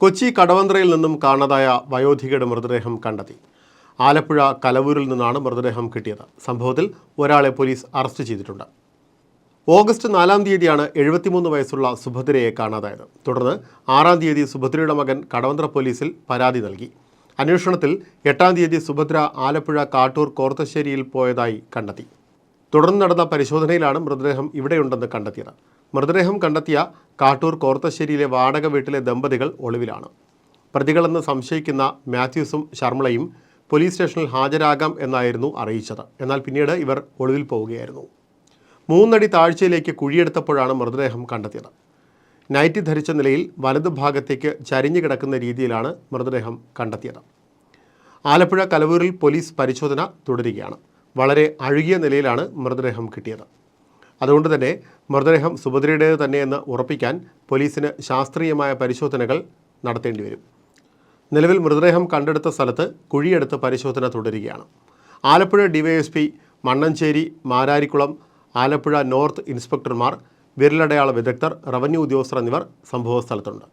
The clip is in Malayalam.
കൊച്ചി കടവന്ത്രയിൽ നിന്നും കാണാതായ വയോധികയുടെ മൃതദേഹം കണ്ടെത്തി. ആലപ്പുഴ കലവൂരിൽ നിന്നാണ് മൃതദേഹം കിട്ടിയത്. സംഭവത്തിൽ ഒരാളെ പോലീസ് അറസ്റ്റ് ചെയ്തിട്ടുണ്ട്. ഓഗസ്റ്റ് നാലാം തീയതിയാണ് എഴുപത്തിമൂന്ന് വയസ്സുള്ള സുഭദ്രയെ കാണാതായത്. തുടർന്ന് ആറാം തീയതി സുഭദ്രയുടെ മകൻ കടവന്ത്ര പോലീസിൽ പരാതി നൽകി. അന്വേഷണത്തിൽ എട്ടാം തീയതി സുഭദ്ര ആലപ്പുഴ കാട്ടൂർ കോർത്തശ്ശേരിയിൽ പോയതായി കണ്ടെത്തി. തുടർന്ന് നടന്ന പരിശോധനയിലാണ് മൃതദേഹം ഇവിടെയുണ്ടെന്ന് കണ്ടെത്തിയത്. മൃതദേഹം കണ്ടെത്തിയ കാട്ടൂർ കോർത്തശ്ശേരിയിലെ വാടക വീട്ടിലെ ദമ്പതികൾ ഒളിവിലാണ്. പ്രതികളെന്ന് സംശയിക്കുന്ന മാത്യൂസും ശർമ്മളയും പോലീസ് സ്റ്റേഷനിൽ ഹാജരാകാം എന്നായിരുന്നു അറിയിച്ചത്. എന്നാൽ പിന്നീട് ഇവർ ഒളിവിൽ പോവുകയായിരുന്നു. മൂന്നടി താഴ്ചയിലേക്ക് കുഴിയെടുത്തപ്പോഴാണ് മൃതദേഹം കണ്ടെത്തിയത്. നൈറ്റി ധരിച്ച നിലയിൽ വലതുഭാഗത്തേക്ക് ചരിഞ്ഞു കിടക്കുന്ന രീതിയിലാണ് മൃതദേഹം കണ്ടെത്തിയത്. ആലപ്പുഴ കലവൂരിൽ പോലീസ് പരിശോധന തുടരുകയാണ്. വളരെ അഴുകിയ നിലയിലാണ് മൃതദേഹം കിട്ടിയത്. അതുകൊണ്ട് തന്നെ മൃതദേഹം സുഭദ്രയുടേത് തന്നെയെന്ന് ഉറപ്പിക്കാൻ പോലീസിന് ശാസ്ത്രീയമായ പരിശോധനകൾ നടത്തേണ്ടി വരും. നിലവിൽ മൃതദേഹം കണ്ടെടുത്ത സ്ഥലത്ത് കുഴിയെടുത്ത് പരിശോധന തുടരുകയാണ്. ആലപ്പുഴ ഡിവൈഎസ്പി മണ്ണഞ്ചേരി മാരാരിക്കുളം ആലപ്പുഴ നോർത്ത് ഇൻസ്പെക്ടർമാർ വിരലടയാള വിദഗ്ധർ റവന്യൂ ഉദ്യോഗസ്ഥർ എന്നിവർ സംഭവസ്ഥലത്തുണ്ട്.